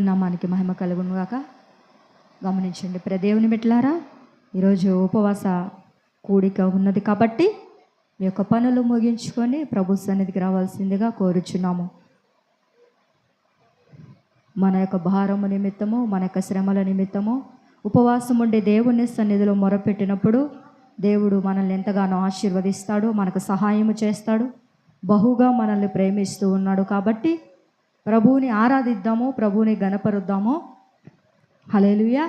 నామానికి మహిమ కలుగునుగాక గమనించండి ప్ర దేవుని ఈరోజు ఉపవాస కూడిక ఉన్నది కాబట్టి మీ యొక్క పనులు ముగించుకొని ప్రభు సన్నిధికి రావాల్సిందిగా కోరుచున్నాము. మన యొక్క భారము నిమిత్తము మన యొక్క శ్రమల నిమిత్తము ఉపవాసం ఉండే దేవుని సన్నిధిలో మొరపెట్టినప్పుడు దేవుడు మనల్ని ఎంతగానో ఆశీర్వదిస్తాడు మనకు సహాయము చేస్తాడు బహుగా మనల్ని ప్రేమిస్తూ ఉన్నాడు కాబట్టి ప్రభువుని ఆరాధిద్దాము ప్రభువుని గణపరుద్దాము. హలేలుయ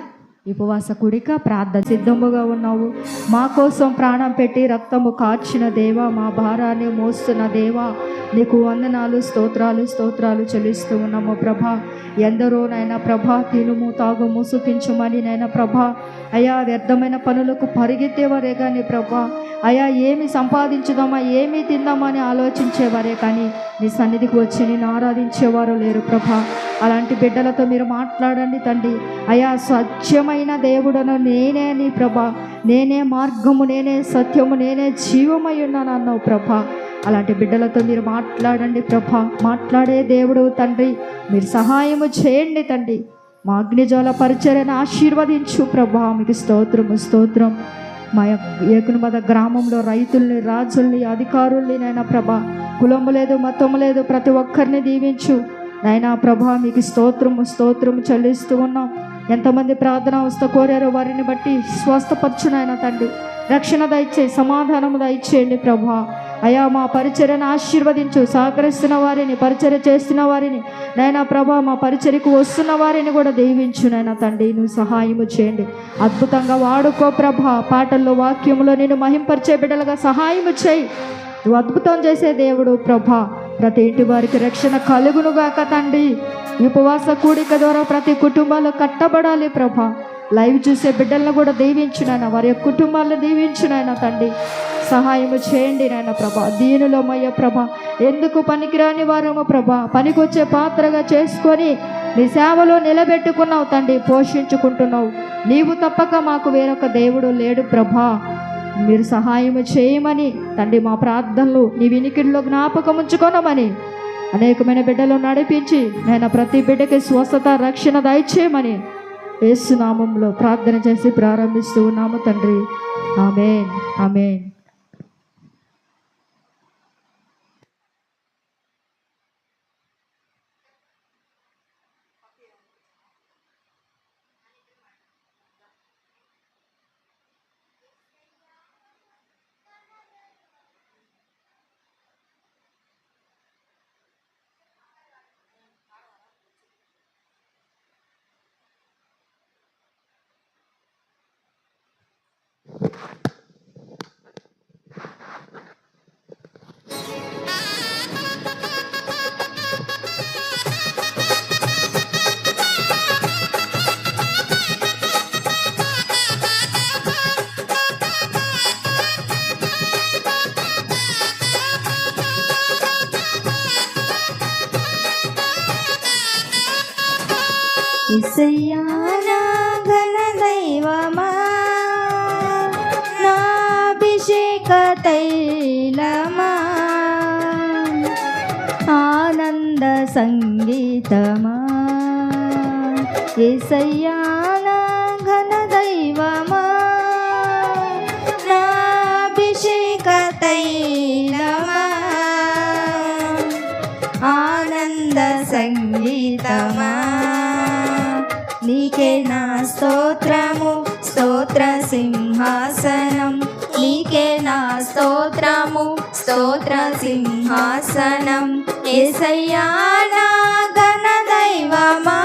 ఉపవాస కుడిక ప్రార్థన సిద్ధముగా ఉన్నావు. మా కోసం ప్రాణం పెట్టి రక్తము కార్చిన దేవా మా భారాన్ని మోస్తున్న దేవా నీకు వందనాలు స్తోత్రాలు స్తోత్రాలు చెల్లిస్తూ ఉన్నాము ప్రభా. ఎందరోనైనా ప్రభా తినుము తాగుము సుఖించుమని నైనా ప్రభా. అయా వ్యర్థమైన పనులకు పరిగెత్తేవారే కానీ ప్రభా. అయా ఏమి సంపాదించుదామా ఏమి తిందామని ఆలోచించేవారే కానీ నీ సన్నిధికి వచ్చి నేను ఆరాధించేవారు లేరు ప్రభా. అలాంటి బిడ్డలతో మీరు మాట్లాడండి తండ్రి. అయా స్వచ్ఛమైన దేవుడను నేనే నీ ప్రభా. నేనే మార్గము నేనే సత్యము నేనే జీవమై ఉన్నాను అన్నావు ప్రభా. అలాంటి బిడ్డలతో మీరు మాట్లాడండి ప్రభా. మాట్లాడే దేవుడు తండ్రి మీరు సహాయము చేయండి తండ్రి. మా అగ్నిజ్వాల పరిచర్యను ఆశీర్వదించు ప్రభా. మీకు స్తోత్రము స్తోత్రం. మా ఏకునుమద గ్రామంలో రైతుల్ని రాజుల్ని అధికారుల్ని నైనా ప్రభా. కులము లేదు మతము లేదు ప్రతి ఒక్కరిని దీవించు. నైనా ప్రభా మీకు స్తోత్రము స్తోత్రము చెల్లిస్తూ ఉన్నాం. ఎంతమంది ప్రార్థన అవస్థ కోరారో వారిని బట్టి స్వస్థపరచునాయన తండ్రి. రక్షణ దయచేయి సమాధానము దయచేయండి ప్రభా. అయా మా పరిచర్యను ఆశీర్వదించు సహకరిస్తున్న వారిని పరిచర్య చేస్తున్న వారిని. నైనా ప్రభా మా పరిచర్యకు వస్తున్న వారిని కూడా దీవించు నైనా తండ్రి. నువ్వు సహాయము చేయండి. అద్భుతంగా వాడుకో ప్రభా. పాటల్లో వాక్యంలో నేను మహింపరిచే బిడ్డలుగా సహాయము చేయి. నువ్వు అద్భుతం చేసే దేవుడు ప్రభా. ప్రతి ఇంటి వారికి రక్షణ కలుగునుగాక తండ్రి. ఉపవాస కూడిక ద్వారా ప్రతి కుటుంబాలు కట్టబడాలి ప్రభా. లైవ్ చూసే బిడ్డలను కూడా దీవించునైనా వారి యొక్క కుటుంబాలను దీవించునైనా తండ్రి. సహాయము చేయండి నాయన దీనిలో దీనులమయ్య ప్రభ. ఎందుకు పనికిరాని వారము ప్రభా? పనికొచ్చే పాత్రగా చేసుకొని నీ సేవలో నిలబెట్టుకున్నావు తండ్రి. పోషించుకుంటున్నావు. నీవు తప్పక మాకు వేరొక దేవుడు లేడు ప్రభా. మీరు సహాయం చేయమని తండ్రి మా ప్రార్థనలు నీ వినికిడిలో జ్ఞాపకం ఉంచుకోనమని అనేకమైన బిడ్డలు నడిపించి నేను ప్రతి బిడ్డకి స్వస్థత రక్షణ దయచేయమని ఏసునామంలో ప్రార్థన చేసి ప్రారంభిస్తూ ఉన్నాము తండ్రి. ఆమెన్. ఆమెన్. సంగీతమా? ఇసయ్యా ఘన దైవమా? నా అభిషేక తైలమా ఆనంద సంగీతమా? నీకే నా స్తోత్రము స్తోత్ర సింహాసనం. నీకే నా స్తోత్రము స్తోత్ర సింహాసనం. ఏసయ్యా నా ఘన దైవమా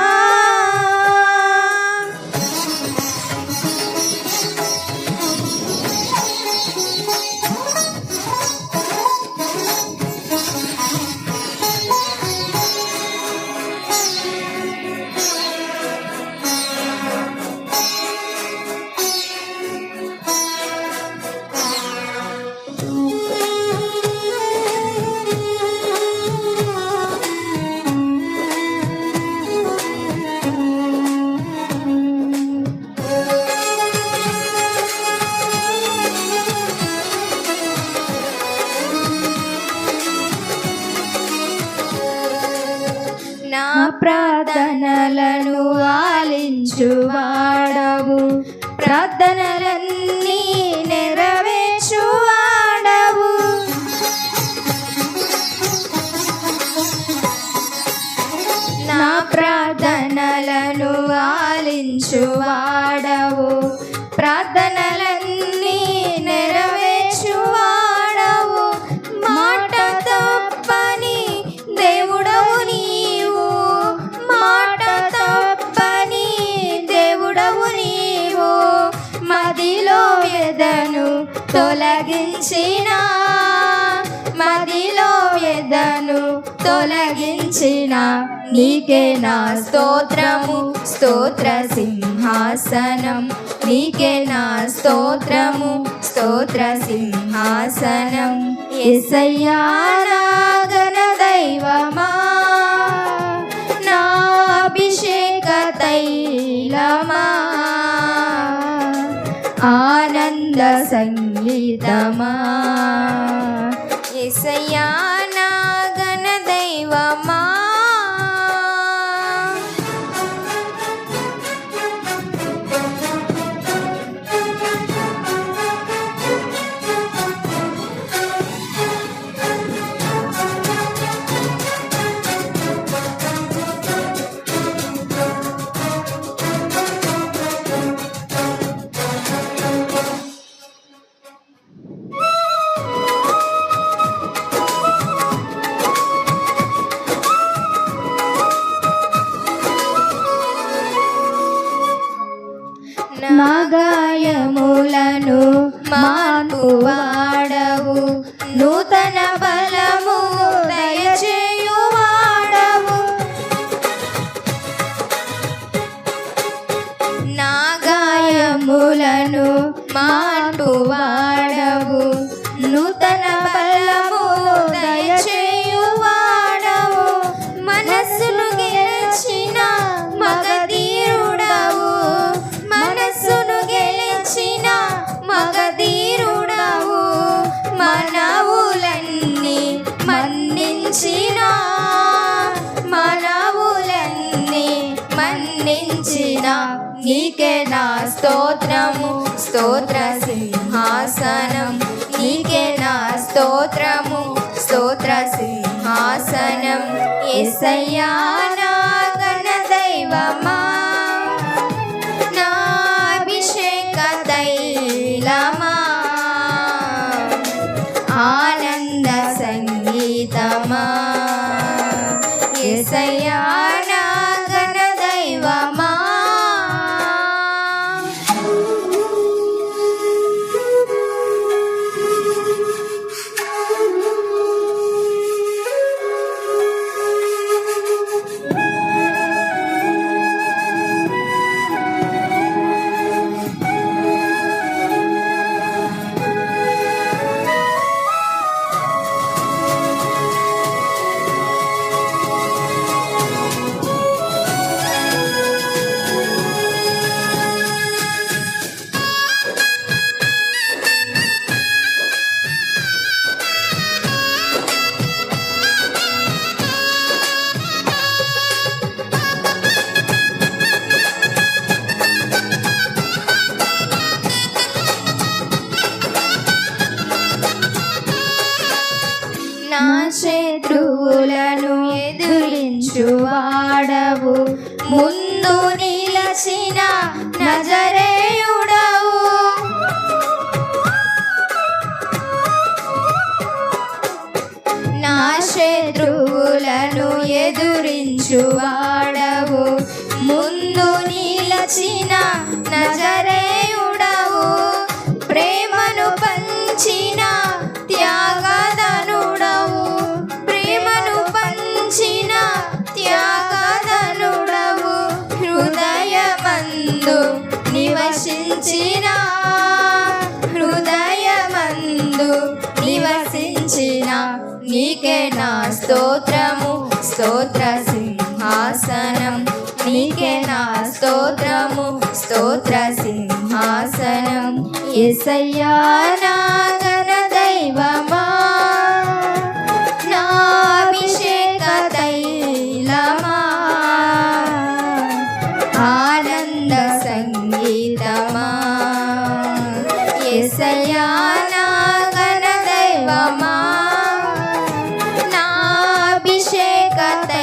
ప్రార్థనలను ఆలించువాడవు. ప్రార్థనలన్నీ నెరవేర్చువాడవు. నా ప్రార్థనలను ఆలించువాడవు. ప్రార్థనలు ఇచ్చిన నీకే నా స్తోత్రము స్తోత్ర సింహాసనం. నీకే నా స్తోత్రము స్తోత్ర సింహాసనం. ఎసయ్యారాగన దైవమా నా అభిషేక తైలమా. ఆనంద సంగీతమా. ఎసయ్యా പാടുവാൻ నీకే నా స్తోత్రము స్తోత్ర సింహాసనం. నీకే నా స్తోత్రము స్తోత్ర సింహాసనం. ఎసయ్యా నా గణ దైవమా. నా అభిషేక తైలమా. ఆనంద సంగీతమా. ఎసయ్యా నా శత్రువులను ఎదురించువాడవు ముందు నిలచిన నజరేయుడవు. నా శత్రువులను ఎదురించువాడవు ముందు నిలచిన నజరేయుడవు స్తోత్రము స్తోత్ర సింహాసనం. నీకే నా స్తోత్రము స్తోత్ర సింహాసనం. ఎసయ్యా నాగ Zacate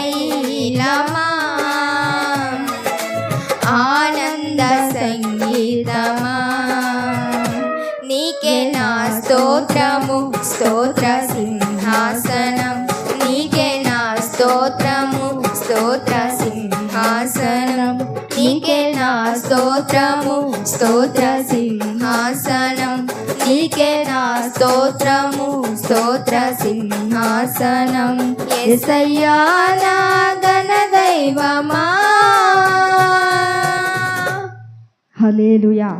స్తోత్రము స్తోత్ర సింహాసనం. ఎసయ్యా నా గణదైవమా హలేలుయా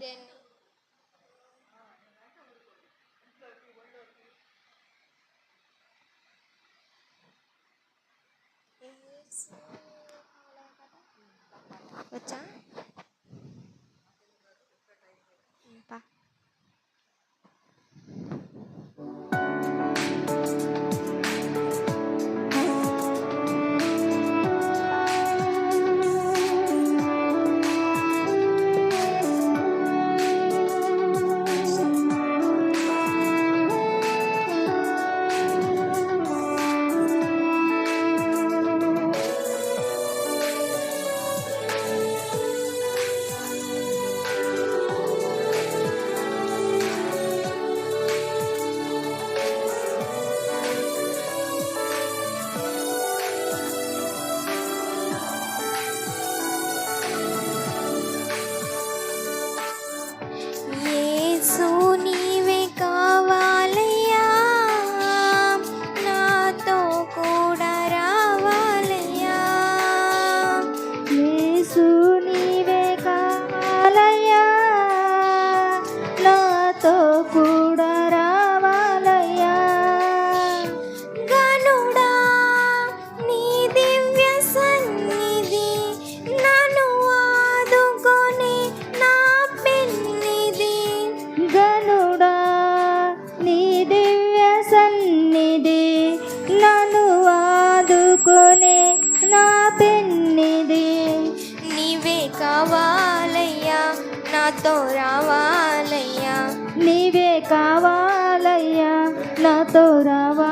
then వచ్చా నాతో రావాలయ్యా. నీవే కావాలయ్యా నాతో రావాలి